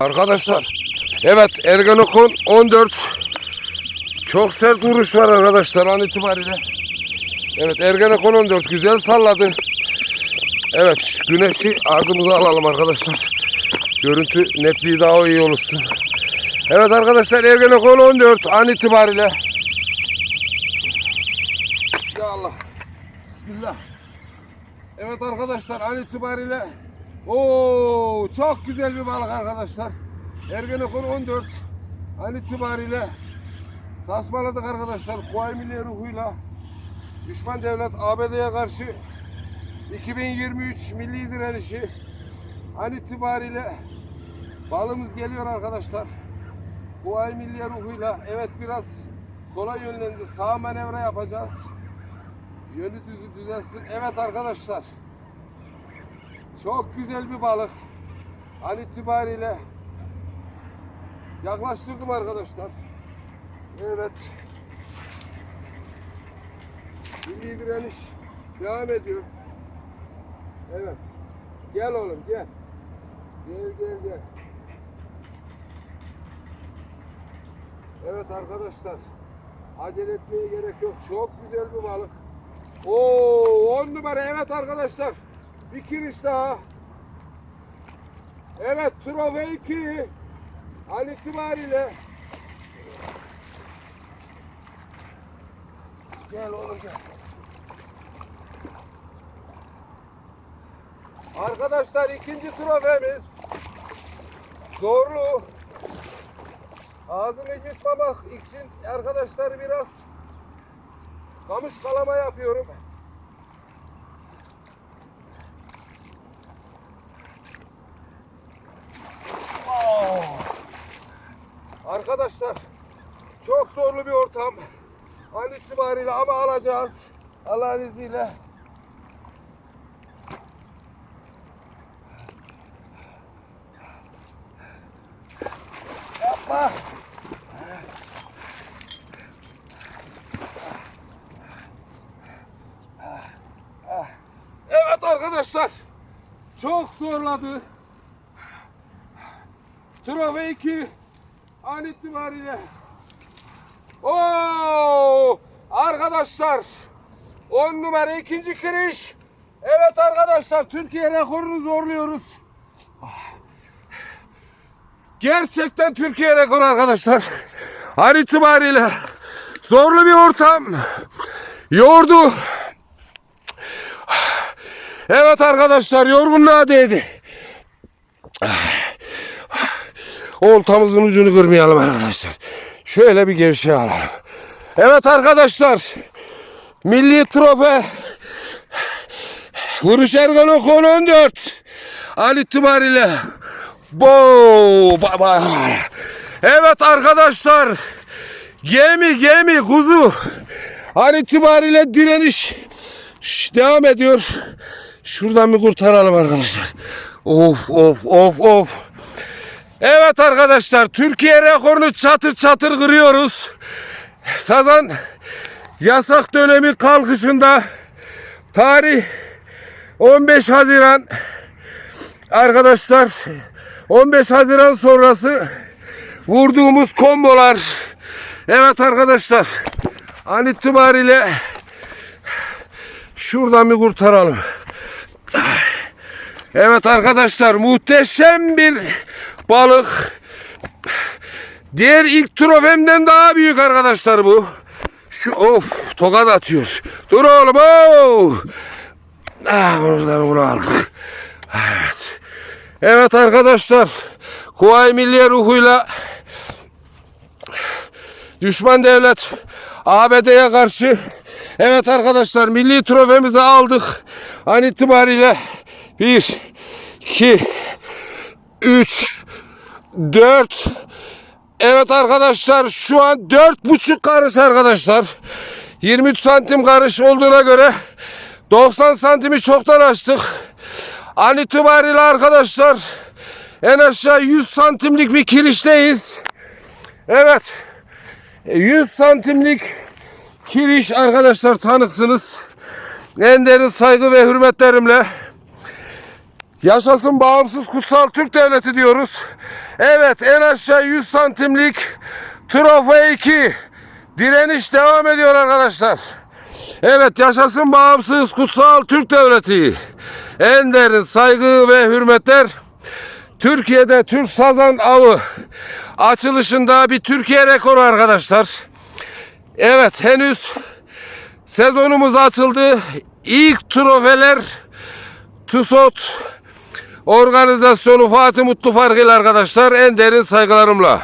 Arkadaşlar evet Ergenekon 14 çok sert vuruş var arkadaşlar an itibariyle. Evet Ergenekon 14 güzel salladı. Evet güneşi ardımıza alalım arkadaşlar. Görüntü netliği daha iyi olsun. Evet arkadaşlar Ergenekon 14 an itibariyle. Ya Allah. Bismillah. Evet arkadaşlar an itibariyle Oo çok güzel bir balık arkadaşlar. Ergenekon 14 an itibariyle tasmaladık arkadaşlar. Kuvayi Milli ruhuyla düşman devlet ABD'ye karşı 2023 milli direnişi an itibariyle balımız geliyor arkadaşlar. Kuvayi Milli ruhuyla evet biraz sola yönlendi. Sağ manevra yapacağız. Yönü düzü düzelsin. Evet arkadaşlar. Çok güzel bir balık. An itibariyle yaklaştırdım arkadaşlar. Evet. Milli direniş devam ediyor. Evet. Gel oğlum gel. Gel gel gel. Evet arkadaşlar. Acele etmeye gerek yok. Çok güzel bir balık. Oo, on numara evet arkadaşlar. Bir kiriş daha. Evet trofe 2. An itibariyle. Gel oğlum gel. Arkadaşlar ikinci trofemiz. Zorlu. Ağzını yırtmamak için arkadaşlar biraz kamış kalama yapıyorum. Arkadaşlar çok zorlu bir ortam. An itibariyle ama alacağız. Allah'ın izniyle. Yapma. Evet arkadaşlar. Çok zorladı. Trofe 2 an itibariyle. Oo! Arkadaşlar 10 numara ikinci kiriş. Evet arkadaşlar Türkiye rekorunu zorluyoruz. Gerçekten Türkiye rekoru arkadaşlar. An itibariyle zorlu bir ortam. Yordu. Evet arkadaşlar yorgunluğa değdi. Oltamızın ucunu kırmayalım arkadaşlar. Şöyle bir gevşe alalım. Evet arkadaşlar. Milli trofe. Vuruş Ergenekon 14. An itibariyle. Bo baba. Evet arkadaşlar. Gemi gemi kuzu. An itibariyle direniş Şş, devam ediyor. Şuradan bir kurtaralım arkadaşlar. Of of of of. Evet arkadaşlar Türkiye rekorunu çatır çatır kırıyoruz. Sazan yasak dönemi kalkışında tarih 15 Haziran arkadaşlar 15 Haziran sonrası vurduğumuz kombolar evet arkadaşlar an itibariyle şuradan bir kurtaralım. Evet arkadaşlar muhteşem bir balık. Diğer ilk trofemden daha büyük arkadaşlar bu. Şu of tokat atıyor. Dur oğlum. Oo. Ah buradan bunu aldık. Evet. Evet arkadaşlar. Kuvayi Milliye ruhuyla düşman devlet ABD'ye karşı Evet arkadaşlar milli trofemizi aldık. An itibariyle 1 2 3 4 Evet arkadaşlar şu an dört buçuk karış arkadaşlar. 23 santim karış olduğuna göre 90 santimi çoktan açtık. An itibariyle arkadaşlar en aşağı 100 santimlik bir kirişteyiz. Evet. 100 santimlik kiriş arkadaşlar tanıksınız. En derin saygı ve hürmetlerimle Yaşasın bağımsız kutsal Türk devleti diyoruz. Evet en aşağı 100 santimlik trofe 2. Direniş devam ediyor arkadaşlar. Evet yaşasın bağımsız kutsal Türk devleti. En derin saygı ve hürmetler. Türkiye'de Türk sazan avı açılışında bir Türkiye rekoru arkadaşlar. Evet henüz sezonumuz açıldı. İlk trofeler TUSOT organizasyonu Fatih Mutlu Farkı ile arkadaşlar en derin saygılarımla.